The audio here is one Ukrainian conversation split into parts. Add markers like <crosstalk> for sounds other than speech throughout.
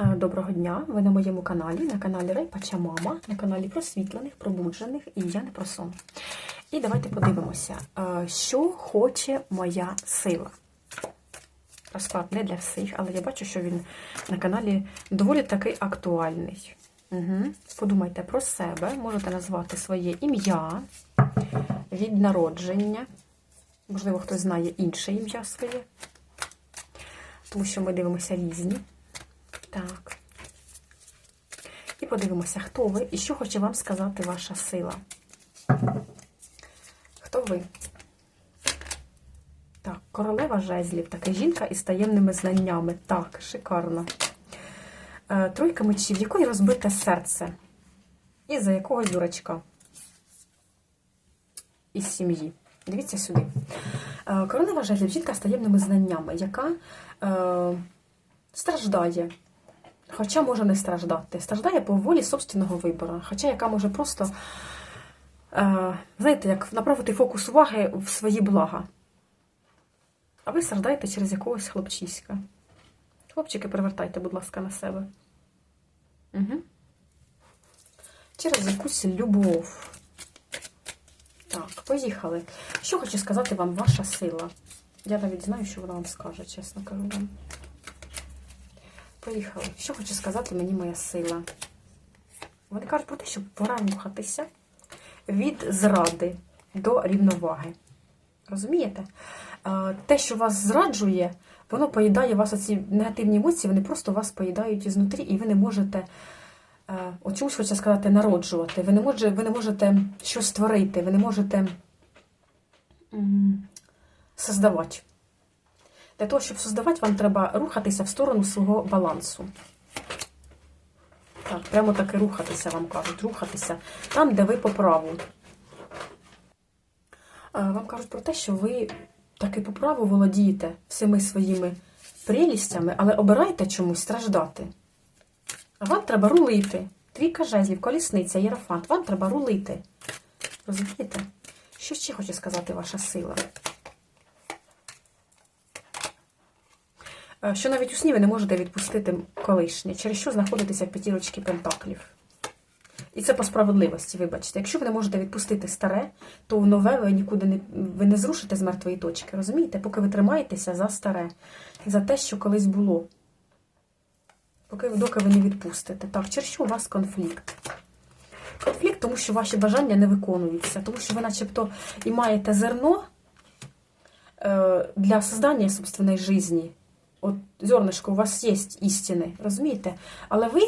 Е, Доброго дня! Ви на моєму каналі, на каналі Райпача Мама, на каналі просвітлених, пробуджених і я не про сон. І давайте подивимося, е, що хоче моя сила. Розклад не для всіх, але я бачу, що він на каналі доволі таки актуальний. Угу. Подумайте про себе, можете назвати своє ім'я від народження. Можливо, хтось знає інше ім'я своє, тому що ми дивимося різні. Так. І подивимося, хто ви і що хоче вам сказати ваша сила. Хто ви? Так, королева жезлів, така жінка із таємними знаннями. Так, шикарно. Е, Тройка мечів, якої розбите серце. І за якогось дурачка. Із сім'ї. Дивіться сюди. Е, Королева жезлів, жінка з таємними знаннями, яка е, страждає. Хоча може не страждати. Страждає по волі собственного вибору. Хоча яка може просто, е, знаєте, як направити фокус уваги в свої блага. А ви страждаєте через якогось хлопчиська. Хлопчики, привертайте, будь ласка, на себе. Угу. Через якусь любов. Так, поїхали. Що хочу сказати вам ваша сила? Я навіть знаю, що вона вам скаже, чесно кажу вам. Поїхали. Що хоче сказати мені моя сила? Вони кажуть про те, що пора рухатися від зради до рівноваги. Розумієте? Е, Те, що вас зраджує, воно поїдає вас, оці негативні емоції, вони просто вас поїдають ізнутрі, і ви не можете, е, от чомусь хочу сказати, народжувати. Ви не можете, ви не можете щось створити, ви не можете создавати. Для того, щоб создавати, вам треба рухатися в сторону свого балансу. Так, прямо таки рухатися, вам кажуть, рухатися там, де ви по праву. Вам кажуть про те, що ви таки по праву володієте всіми своїми прелістями, але обираєте чомусь страждати. А вам треба рулити. Трійка жезлів, колісниця, єрофант. Вам треба рулити. Розумієте? Що ще хоче сказати ваша сила? Що навіть у сні ви не можете відпустити колишнє, через що знаходитеся в п'ятірочці пентаклів. І це по справедливості, вибачте. Якщо ви не можете відпустити старе, то в нове ви нікуди не ви не зрушите з мертвої точки. Розумієте? Поки ви тримаєтеся за старе, за те, що колись було. Поки доки ви не відпустите. Так, через що у вас конфлікт? Конфлікт, тому що ваші бажання не виконуються, тому що ви начебто і маєте зерно е, для создання собственної житті. От зернышко, у вас є істини, розумієте? Але ви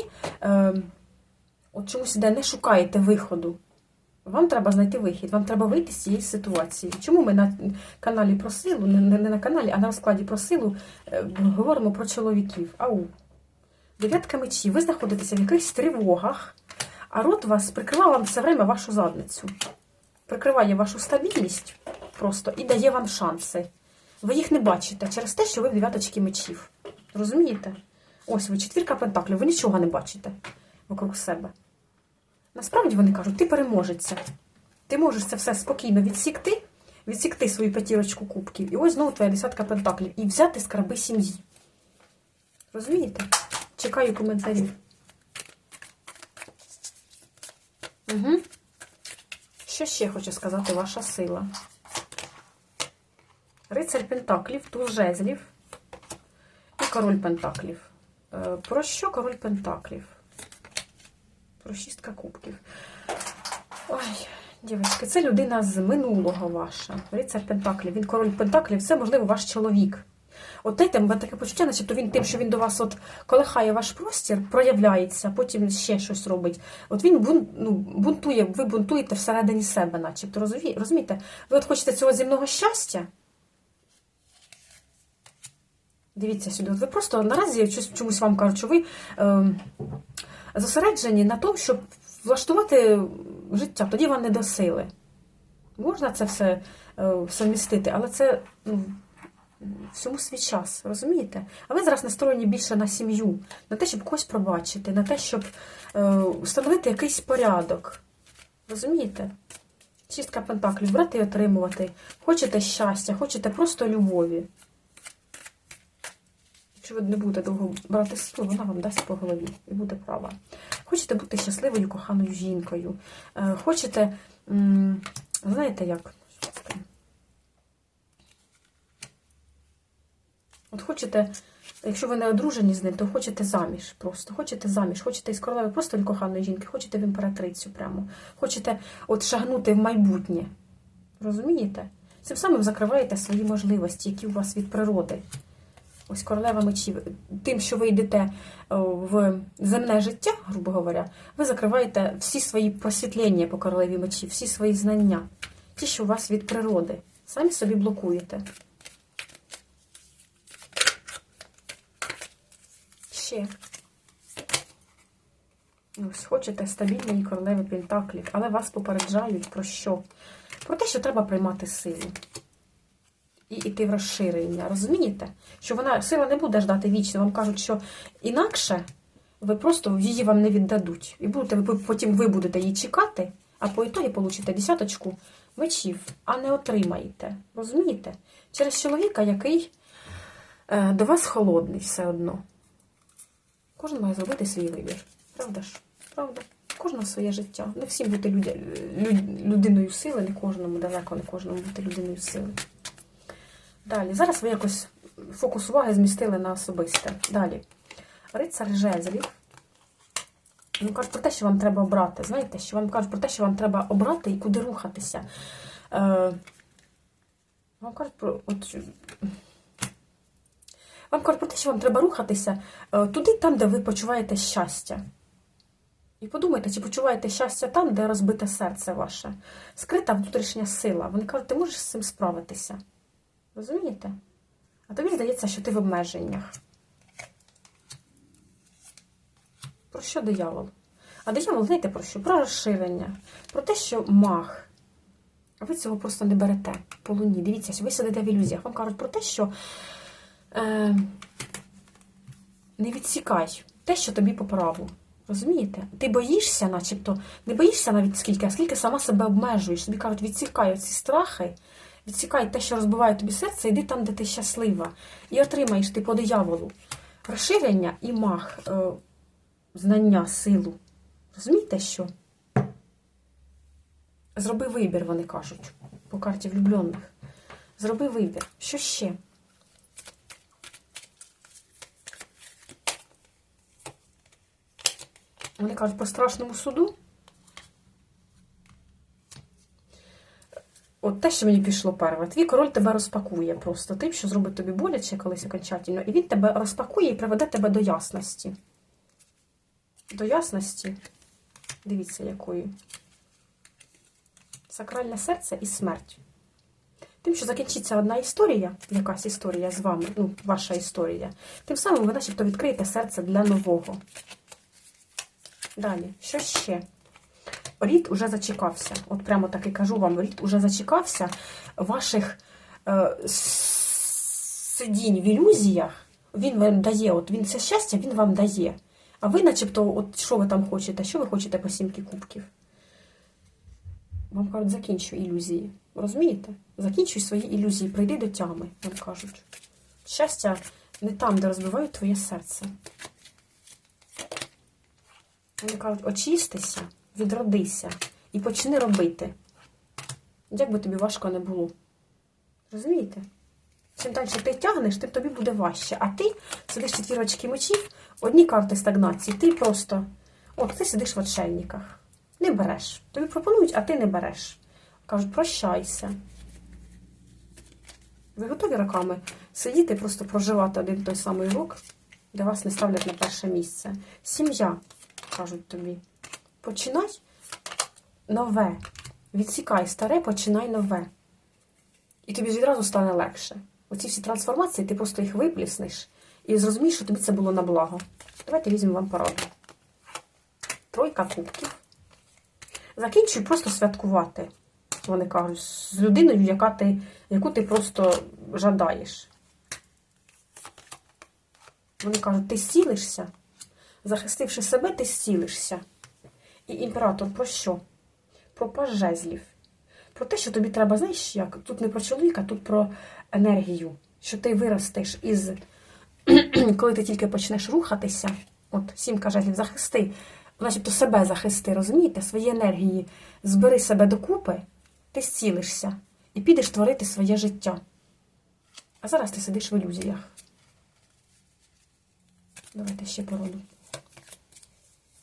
е, от чомусь іде, не шукаєте виходу. Вам треба знайти вихід, вам треба вийти з цієї ситуації. Чому ми на каналі про силу, не, на каналі, а на розкладі про силу е, говоримо про чоловіків? Ау. Дев'ятка мечів, ви знаходитеся в якихось тривогах, а рот вас прикриває вам все время вашу задницю. Прикриває вашу стабільність просто і дає вам шанси. Ви їх не бачите через те, що ви в дев'яточці мечів. Розумієте? Ось ви четвірка пентаклів, ви нічого не бачите вокруг себе. Насправді вони кажуть, ти переможеться. Ти можеш це все спокійно відсікти, відсікти свою п'ятірочку кубків. І ось знову твоя десятка пентаклів. І взяти скарби сім'ї. Розумієте? Чекаю коментарів. Угу. Що ще хоче сказати ваша сила? Рицарь Пентаклів, туз жезлів і король Пентаклів. Е, Про що король Пентаклів? Про шістка кубків. Ой, дівчатки, це людина з минулого ваша. Рицар Пентаклів. Він король Пентаклів, це, можливо, ваш чоловік. От знаєте, в таке почуття, начебто він тим, що він до вас от колихає ваш простір, проявляється, потім ще щось робить. От він бун, ну, бунтує, ви бунтуєте всередині себе, начебто. Розумієте? Ви от хочете цього земного щастя. Дивіться сюди. От ви просто наразі щось- чомусь вам кажуть, що ви е, зосереджені на тому, щоб влаштувати життя, тоді вам не до сили. Можна це все е, совмістити, але це ну, всьому свій час, розумієте? А ви зараз настроєні більше на сім'ю, на те, щоб когось пробачити, на те, щоб е, встановити якийсь порядок. Розумієте? Шістка пентаклів, брати і отримувати. Хочете щастя, хочете просто любові. Якщо ви не будете довго брати силу, вона вам дасть по голові і буде права. Хочете бути щасливою, коханою жінкою. Е, Хочете, знаєте як? От хочете, якщо ви не одружені з ним, то хочете заміж просто. Хочете заміж, хочете із королеви просто коханої жінки, хочете в імператрицю прямо. Хочете от шагнути в майбутнє. Розумієте? Цим самим закриваєте свої можливості, які у вас від природи. Ось королева мечів. Тим, що ви йдете в земне життя, грубо говоря, ви закриваєте всі свої просвітлення по королеві мечів, всі свої знання, ті, що у вас від природи. Самі собі блокуєте. Ще. Ось хочете стабільної королеви Пентаклів, але вас попереджають про що? Про те, що треба приймати силу. І йти в розширення. Розумієте? Що вона сила не буде ждати вічно. Вам кажуть, що інакше ви просто її вам не віддадуть. І будете, ви потім ви будете її чекати, а по ітогі получите десяточку мечів, а не отримаєте. Розумієте? Через чоловіка, який е, до вас холодний все одно. Кожен має зробити свій вибір. Правда ж? Правда? Кожного своє життя. Не всім бути людя... люд- людиною сили, не кожному, далеко не кожному бути людиною сили. Далі. Зараз ви якось фокус уваги змістили на особисте. Далі. Рицар жезлів. Ну, кажуть про те, що вам треба обрати. Знаєте, що вам кажуть про те, що вам треба обрати і куди рухатися. Е, вам кажуть про. От, вам кажуть про те, що вам треба рухатися е, туди, там, де ви почуваєте щастя. І подумайте, чи почуваєте щастя там, де розбите серце ваше. Скрита внутрішня сила. Вони кажуть, ти можеш з цим справитися. Розумієте? А тобі здається, що ти в обмеженнях. Про що диявол? А диявол, знаєте про що? Про розширення, про те, що мах. А ви цього просто не берете по луні. Дивіться, ви сидите в ілюзіях. Вам кажуть про те, що е, не відсікай те, що тобі по праву. Розумієте? Ти боїшся, начебто, не боїшся навіть скільки, а скільки сама себе обмежуєш. Тобі кажуть, відсікай ці страхи, відсікай те, що розбиває тобі серце, йди там, де ти щаслива. І отримаєш ти по дияволу розширення і мах, е, знання, силу. Розумієте, що? Зроби вибір, вони кажуть, по карті влюблених. Зроби вибір. Що ще? Вони кажуть по страшному суду. От те, що мені пішло перше. Твій король тебе розпакує просто тим, що зробить тобі боляче колись окончательно. І він тебе розпакує і приведе тебе до ясності. До ясності. Дивіться, якої. Сакральне серце і смерть. Тим, що закінчиться одна історія, якась історія з вами, ну, ваша історія, тим самим ви начебто відкриєте серце для нового. Далі, що ще? Рід уже зачекався. От прямо так і кажу вам, рід уже зачекався ваших е, сидінь в ілюзіях. Він вам дає, от він це щастя, він вам дає. А ви, начебто, от що ви там хочете? Що ви хочете по сімки кубків? Вам кажуть, закінчуй ілюзії. Розумієте? Закінчуй свої ілюзії, прийди до тями, вам кажуть. Щастя не там, де розбивають твоє серце. Вони кажуть, очистися, відродися і почни робити. Як би тобі важко не було. Розумієте? Чим далі ти тягнеш, тим тобі буде важче. А ти сидиш четвірочки мечів, одні карти стагнації, ти просто. От, ти сидиш в отшельниках. Не береш. Тобі пропонують, а ти не береш. Кажуть, прощайся. Ви готові роками сидіти, просто проживати один той самий рок, де вас не ставлять на перше місце. Сім'я, кажуть тобі. Починай нове. Відсікай старе, починай нове. І тобі відразу стане легше. Оці всі трансформації, ти просто їх випліснеш і зрозумієш, що тобі це було на благо. Давайте візьмемо вам пораду. Тройка кубків. Закінчуй просто святкувати. Вони кажуть, з людиною, яка ти, яку ти просто жадаєш. Вони кажуть, ти зцілишся, захистивши себе, ти зцілишся. І імператор про що? Про паж жезлів. Про те, що тобі треба, знаєш, як? Тут не про чоловіка, тут про енергію. Що ти виростеш із <clears throat> коли ти тільки почнеш рухатися, от сімка жезлів, захисти, начебто себе захисти, розумієте, свої енергії, збери себе докупи, ти зцілишся і підеш творити своє життя. А зараз ти сидиш в ілюзіях. Давайте ще породу.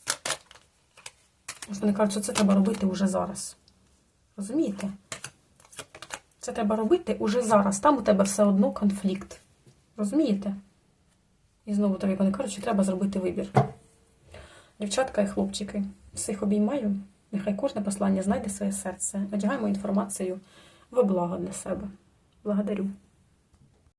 Ось Вони кажуть, що це треба робити уже зараз. Розумієте? Це треба робити уже зараз. Там у тебе все одно конфлікт. Розумієте? І знову тобі вони кажуть, що треба зробити вибір. Дівчатка і хлопчики, всіх обіймаю. Нехай кожне послання знайде своє серце. Одягаємо інформацію во благо для себе. Благодарю.